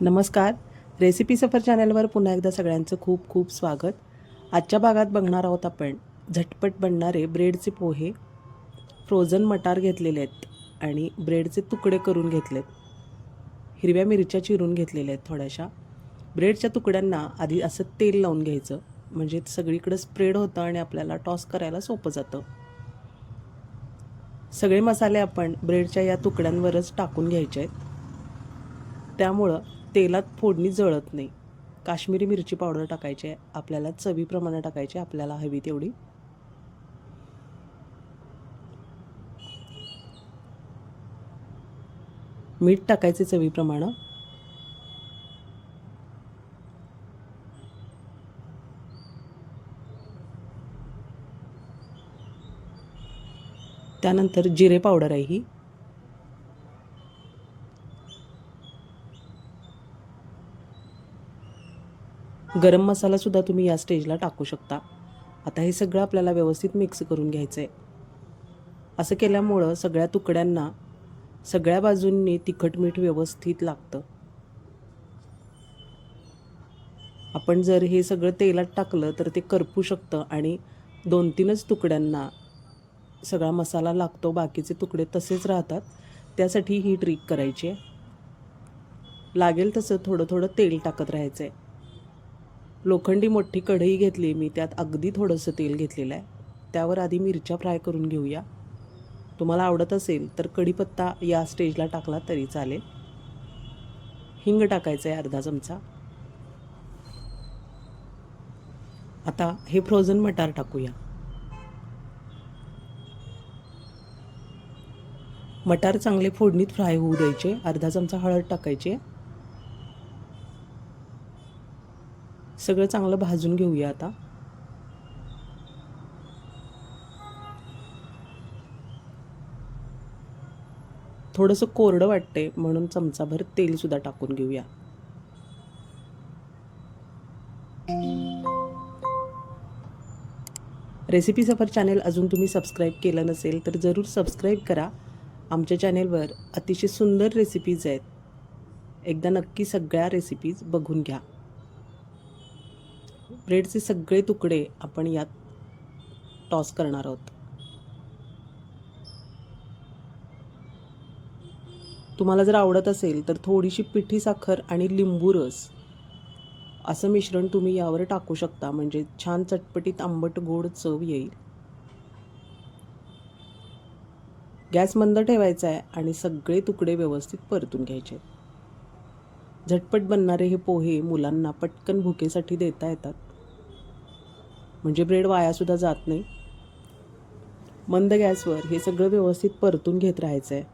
नमस्कार. रेसिपी सफर चॅनलवर पुन्हा एकदा सगळ्यांचं खूप खूप स्वागत. आजच्या भागात बघणार आहोत आपण झटपट बनणारे ब्रेडचे पोहे फ्रोझन मटार घेतलेले आहेत आणि ब्रेडचे तुकडे करून घेतलेत. हिरव्या मिरच्या चिरून घेतलेल्या आहेत थोड्याशा. ब्रेडच्या तुकड्यांना आधी असं तेल लावून घ्यायचं म्हणजे सगळीकडे स्प्रेड होतं आणि आपल्याला टॉस करायला सोपं जातं. सगळे मसाले आपण ब्रेडच्या या तुकड्यांवरच टाकून घ्यायचे आहेत. त्यामुळं तेलात फोडणी जळत नाही. काश्मीरी मिरची पावडर टाकायची आहे आपल्याला चवीप्रमाणे टाकायची आहे, आपल्याला हवी तेवढी. मीठ टाकायचे चवीप्रमाणे. त्यानंतर जिरे पावडर आहे ही. गरम मसालासुद्धा तुम्ही या स्टेजला टाकू शकता. आता हे सगळं आपल्याला व्यवस्थित मिक्स करून घ्यायचं आहे असं केल्यामुळं सगळ्या तुकड्यांना सगळ्या बाजूंनी तिखट मीठ व्यवस्थित लागतं. आपण जर हे सगळं तेलात टाकलं तर ते करपू शकतं आणि दोन तीनच तुकड्यांना सगळा मसाला लागतो बाकीचे तुकडे तसेच राहतात त्यासाठी ही ट्रिक करायची आहे. लागेल तसं थोडं थोडं तेल टाकत राहायचं आहे लोखंडी मोठी कढई घेतली मी त्यात अगदी थोडंसं तेल घेतलेलं आहे. त्यावर आधी मिरच्या फ्राय करून घेऊया. तुम्हाला आवडत असेल तर कढीपत्ता या स्टेजला टाकला तरी चालेल. हिंग टाकायचं आहे अर्धा चमचा. आता हे फ्रोझन मटार टाकूया. मटार चांगले फोडणीत फ्राय होऊ द्यायचे. अर्धा चमचा हळद टाकायची सगळं चांगलं भाजून घेऊया आता. थोडंसं कोरडं वाटते म्हणून चमचाभर तेलसुद्धा टाकून घेऊया. रेसिपी सफर चॅनेल अजून तुम्ही सबस्क्राईब केलं नसेल तर जरूर सबस्क्राईब करा. आमच्या चॅनेलवर अतिशय सुंदर रेसिपीज आहेत. एकदा नक्की सगळ्या रेसिपीज बघून घ्या. ब्रेडचे सगळे तुकडे आपण यात टॉस करणार आहोत. तुम्हाला जर आवडत असेल तर थोडीशी पिठी साखर आणि लिंबू रस असं मिश्रण तुम्ही यावर टाकू शकता म्हणजे छान चटपटीत आंबट गोड चव येईल. गॅस मंद ठेवायचा आहे आणि सगळे तुकडे व्यवस्थित परतून घ्यायचे झटपट बनणारे हे पोहे मुलांना पटकन भुकेसाठी देता येतात. म्हणजे ब्रेड वायासुद्धा जात नाही. मंद गॅसवर हे सगळं व्यवस्थित परतून घेत राहायचं आहे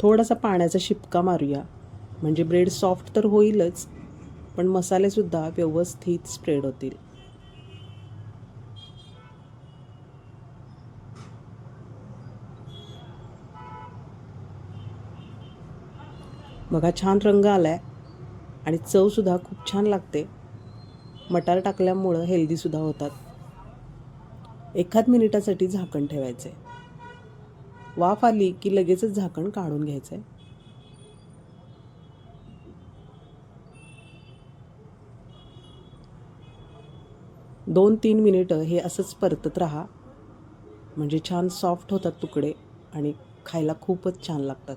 थोडासा पाण्याचा शिपका मारूया. म्हणजे ब्रेड सॉफ्ट तर होईलच पण मसालेसुद्धा व्यवस्थित स्प्रेड होतील. बघा छान रंग आला आहे आणि चवसुद्धा खूप छान लागते. मटार टाकल्यामुळं हेल्दीसुद्धा होतात. एखाद मिनिटासाठी झाकण ठेवायचं आहे वाफ आली की लगेचच झाकण काढून घ्यायचं आहे दोन तीन मिनिटं हे असंच परतत राहा. म्हणजे छान सॉफ्ट होतात तुकडे आणि खायला खूपच छान लागतात.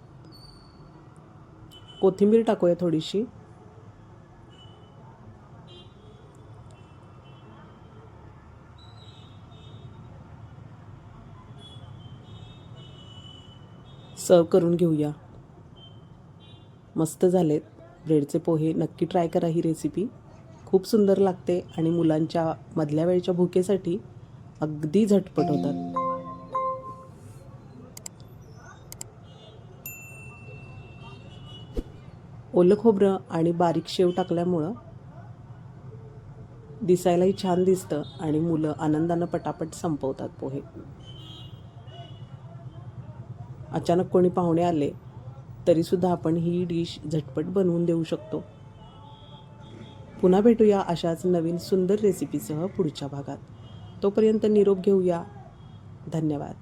कोथिंबीर टाकूया थोडीशी. सर्व करून घेऊया. मस्त झालेत. ब्रेडचे पोहे. नक्की ट्राय करा ही रेसिपी. खूप सुंदर लागते आणि मुलांच्या मधल्या वेळच्या भुकेसाठी अगदी झटपट होतात. ओलं खोबरं आणि बारीक शेव टाकल्यामुळं दिसायलाही छान दिसतं आणि मुलं आनंदानं पटापट संपवतात पोहे. अचानक कोणी पाहुणे आले तरीसुद्धा आपण ही डिश झटपट बनवून देऊ शकतो. पुन्हा भेटूया अशाच नवीन सुंदर रेसिपीसह पुढच्या भागात. तोपर्यंत निरोप घेऊया. धन्यवाद.